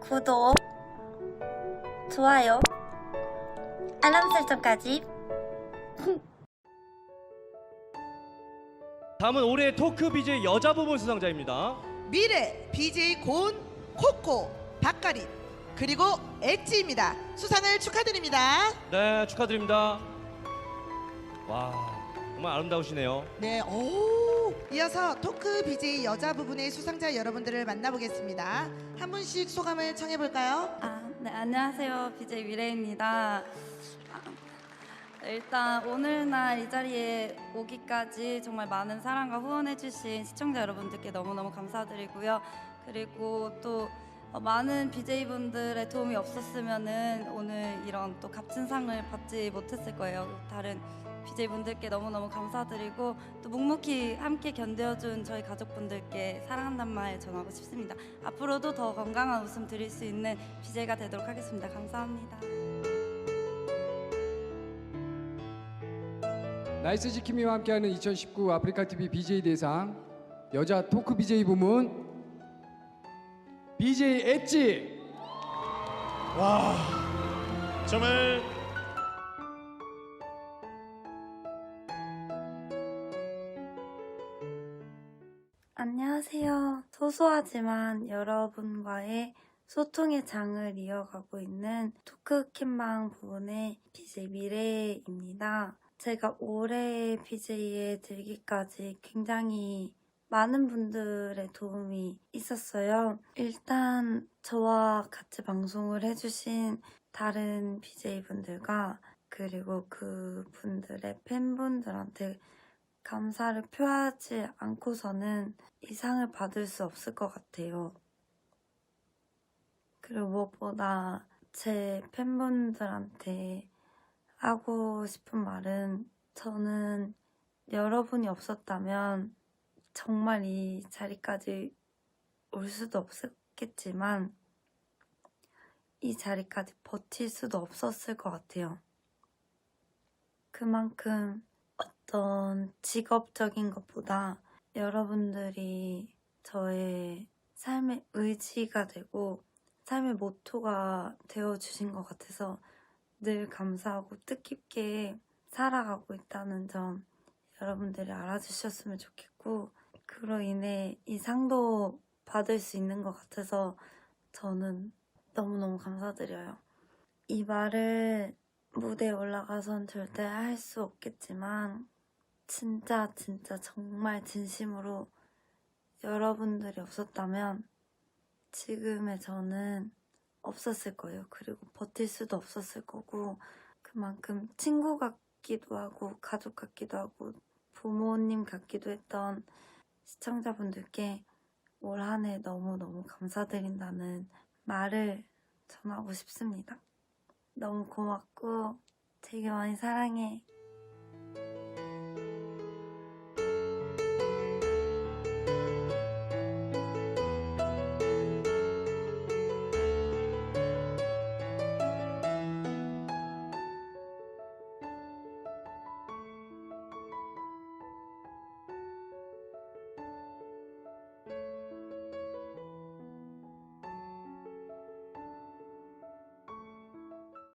구독, 좋아요, 알람 설정까지 다음은 올해 토크 BJ 여자 부분 수상자입니다. 미래 BJ 고은 코코 박가린 그리고 엣지입니다. 수상을 축하드립니다. 네, 축하드립니다. 와, 정말 아름다우시네요. 네, 오. 이어서 토크 BJ 여자 부분의 수상자 여러분들을 만나보겠습니다. 한 분씩 소감을 청해 볼까요? 아, 네, 안녕하세요. BJ 미래입니다. 아, 일단 오늘날 이 자리에 오기까지 정말 많은 사랑과 후원해주신 시청자 여러분들께 너무너무 감사드리고요. 그리고 또 어, 많은 BJ분들의 도움이 없었으면은 오늘 이런 또 값진 상을 받지 못했을 거예요. 다른 BJ분들께 너무너무 감사드리고 또 묵묵히 함께 견뎌준 저희 가족분들께 사랑한다는 말 전하고 싶습니다. 앞으로도 더 건강한 웃음 드릴 수 있는 BJ가 되도록 하겠습니다. 감사합니다. 나이스 지킴이와 함께하는 2019 아프리카 TV BJ 대상 여자 토크 BJ 부문 BJ 엣지 와 정말 안녕하세요. 소소하지만 여러분과의 소통의 장을 이어가고 있는 토크캠방 부분의 BJ 미래입니다. 제가 올해 BJ에 들기까지 굉장히 많은 분들의 도움이 있었어요. 일단 저와 같이 방송을 해주신 다른 BJ분들과 그리고 그 분들의 팬분들한테 감사를 표하지 않고서는 이 상을 받을 수 없을 것 같아요. 그리고 무엇보다 제 팬분들한테 하고 싶은 말은 저는 여러분이 없었다면 정말 이 자리까지 올 수도 없었겠지만 이 자리까지 버틸 수도 없었을 것 같아요. 그만큼 어떤 직업적인 것보다 여러분들이 저의 삶의 의지가 되고 삶의 모토가 되어주신 것 같아서 늘 감사하고 뜻깊게 살아가고 있다는 점 여러분들이 알아주셨으면 좋겠고 그로 인해 이 상도 받을 수 있는 것 같아서 저는 너무너무 감사드려요. 이 말을 무대에 올라가선 절대 할 수 없겠지만 진짜 진짜 정말 진심으로 여러분들이 없었다면 지금의 저는 없었을 거예요. 그리고 버틸 수도 없었을 거고 그만큼 친구 같기도 하고 가족 같기도 하고 부모님 같기도 했던 시청자분들께 올 한 해 너무너무 감사드린다는 말을 전하고 싶습니다. 너무 고맙고 되게 많이 사랑해.